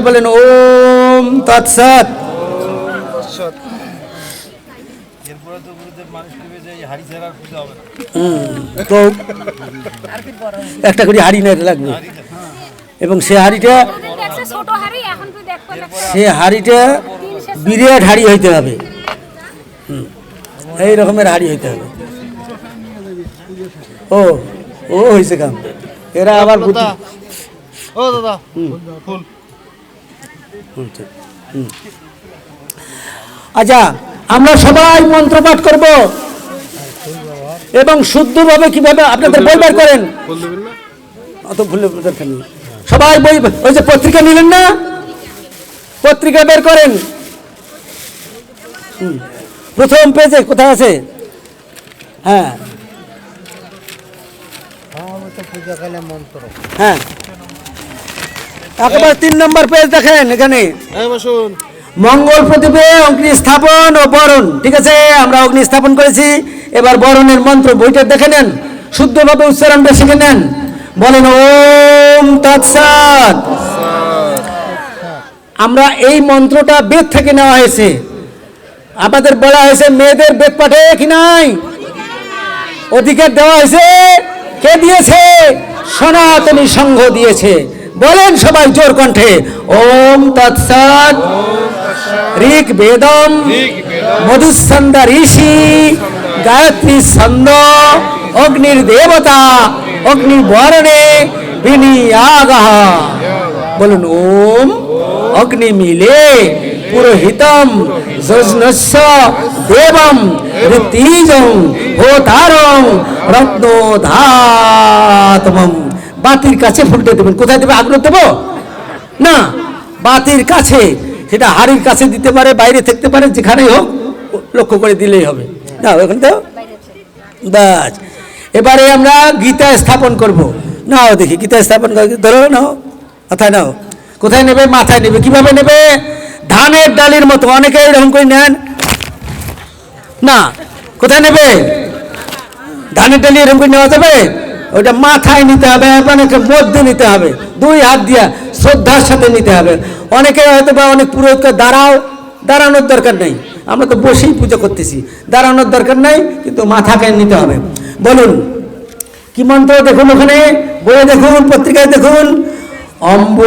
বলেন ওম তৎসৎ। তো একটা করে হাড়ি নিতে লাগবে। এবং সে হাড়িটা সে হাড়িটা বিরাট হাড়ি হইতে হবে। হুম, এই রকমের হাড়ি হইতে হবে। ও ও হয়েছে কাম। এরা আবার ও দাদা ফুল। আচ্ছা আমরা সবাই মন্ত্র পাঠ করব। এবং শুদ্ধভাবে কীভাবে আপনাদের বই বার করেন? অত ভুলে দরকার নেই। সবাই বই ওই যে পত্রিকা নিলেন না? পত্রিকা বের করেন। হুম। প্রথম পেজে কোথায় আছে? হ্যাঁ। হ্যাঁ। একেবারে তিন নম্বর পেজ দেখেন এখানে। হ্যাঁ মঙ্গল প্রদীপে অগ্নি স্থাপন ও বরণ ঠিক আছে? আমরা অগ্নি স্থাপন করেছি। এবার বরণের মন্ত্র বইটা দেখে নেন। শুদ্ধভাবে উচ্চারণটা শিখে নেন। বলেন ওম তৎসৎ। আমরা এই মন্ত্রটা বেদ থেকে নেওয়া হয়েছে। আমাদের বলা হয়েছে মেয়েদের বেদ পাঠে কি নাই? অধিকার দেওয়া হয়েছে কে দিয়েছে? সনাতনী সংঘ দিয়েছে। বলেন সবাই জোর কণ্ঠে, ওম তৎসৎ। ঋক বেদম মধুসন্দ ঋষি, গায়ত্রী ছন্দ, অগ্নির দেবতা অগ্নি বরণে বিনিয়াগহ। বলুন, ওম অগ্নি মিলে পুরোহিতম যজ্ঞস্য দেবম ঋতিজং হোতারং রত্নধাতমম। বাতির কাছে ফুলতে দেবেন। কোথায় দেবে? আগ্রহ দেবো? না, বাতির কাছে। সেটা হাড়ির কাছে দিতে পারে, বাইরে থাকতে পারে, যেখানেই হোক, লক্ষ্য করে দিলেই হবে। না ওখানে তো। বাস এবারে আমরা গীতা স্থাপন করব। নাও দেখি, গীতা স্থাপন করে, ধরো, নাও, মাথায় নাও। কোথায় নেবে? মাথায় নেবে। কীভাবে নেবে? ধানের ডালির মতো। অনেকে এরকম করে নেন। না, কোথায় নেবে? ধানের ডালি এরকম করে নেওয়া যাবে? ওটা মাথায় নিতে হবে, অনেকে মধ্যে নিতে হবে, দুই হাত দিয়া শ্রদ্ধার সাথে নিতে হবে। অনেকে হয়তো বা অনেক পুরোহিতকে দাঁড়াও, দাঁড়ানোর দরকার নেই। আমরা তো বসেই পুজো করতেছি, দাঁড়ানোর দরকার নাই, কিন্তু মাথাকে নিতে হবে। বলুন, কি মন্ত্র দেখুন ওখানে? বইয়ে দেখুন, পত্রিকায় দেখুন। অম্ব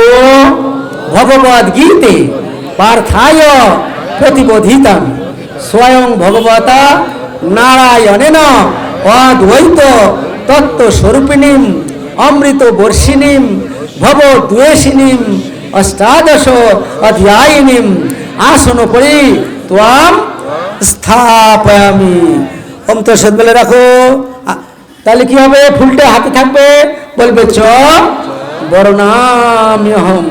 ভগবত গীতে পার্থায় প্রতিবোধিতাম। স্বয়ং ভগবতা নারায়ণেন অদ্বৈত তত্ত্ব স্বরূপিণীম অমৃত বর্ষিণীম ভব দ্বেষিণীম অষ্টাদশ অধ্যায়িনীম আসন পরি ত্বাম স্থাপয়ামি। ওম তো সদ বলে রাখো। তাহলে কি হবে? ফুলটা হাতে থাকবে। বলবে, চ বড় নাম অহম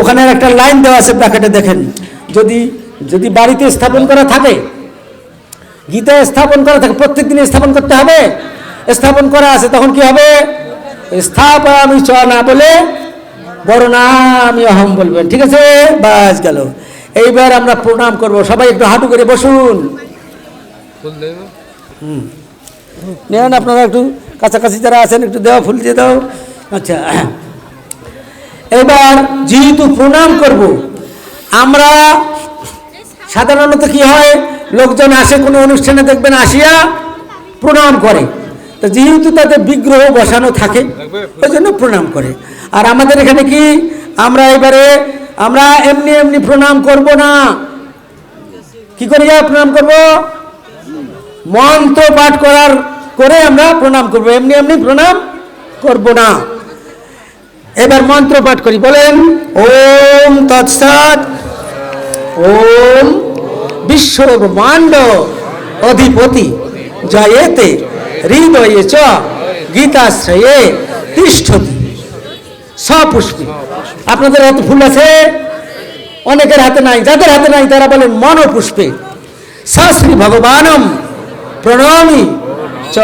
ওখানে একটা লাইন দেওয়া আছে ব্র্যাকেটে, দেখেন। যদি যদি বাড়িতে স্থাপন করা থাকে, গীতা স্থাপন করা থাকে প্রত্যেক দিন স্থাপন করতে হবে। স্থাপন করা আছে, তখন কি হবে? স্থাপয়ামি চ না বলে বড় নামই অহম বলবেন, ঠিক আছে? বাস গেল। এইবার আমরা প্রণাম করব। সবাই একটু হাঁটু করে বসুন। দেবে নেন আপনারা একটু, কাছাকাছি যারা আছেন, একটু দেওয়া ফুল দিয়ে দাও। আচ্ছা। এবার যেহেতু প্রণাম করব, আমরা সাধারণত কি হয়, লোকজন আসে কোনো অনুষ্ঠানে দেখবেন, আসিয়া প্রণাম করে। তো যেহেতু তাদের বিগ্রহ বসানো থাকে ওই জন্য প্রণাম করে। আর আমাদের এখানে কি? আমরা এবারে আমরা এমনি এমনি প্রণাম করব না? কি করে যা প্রণাম করব? মন্ত্র পাঠ করার করে আমরা প্রণাম করব। এমনি এমনি প্রণাম করব না। এবার মন্ত্র পাঠ করি। বলেন ওম তৎসৎ ওম বিশ্ব ব্রহ্মাণ্ড অধিপতি জয়েতে হৃদয়ে চ, গীতাশ্রয়ে তিষ্ঠতি, সপুষ্পী। আপনাদের হাতে ফুল আছে? অনেকের হাতে নাই, যাদের হাতে নাই তারা বলেন মনোপুষ্পে। শ্রী ভগবানম প্রণামী, চ,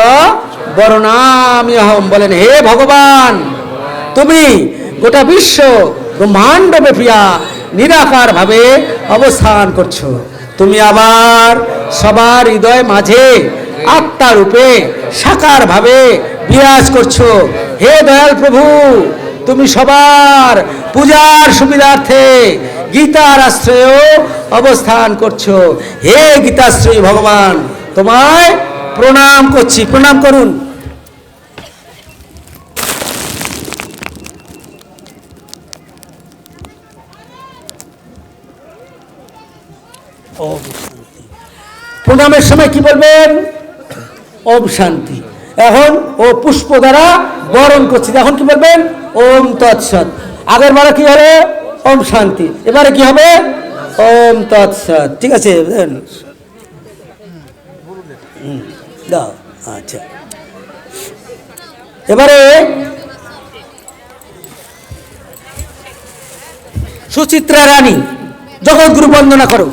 বরণামি অহম বলেন, হে ভগবান, তুমি গোটা বিশ্ব ব্রহ্মাণ্ড ব্যাপিয়া নিরাকার ভাবে অবস্থান করছ। তুমি আবার সবার হৃদয় মাঝে আত্মা রূপে সাকার ভাবে বিরাজ করছ। হে দয়াল প্রভু, তুমি সবার পূজার সুবিধার্থে গীতার আশ্রয়েও অবস্থান করছ। হে গীতাশ্রয়ী ভগবান, তোমায় প্রণাম করছি। প্রণাম করুন। প্রণামের সময় কি বলবেন? ওম শান্তি। এখন ও পুষ্প দ্বারা বরণ করছি। এখন কি বলবেন? ওম তৎসৎ। আগের বারে কি হবে ওম শান্তি। এবারে কি হবে? ওম তৎসৎ। ঠিক আছে দাও আচ্ছা। এবারে সুচিত্রা রানী জগৎগুরু বন্দনা করো।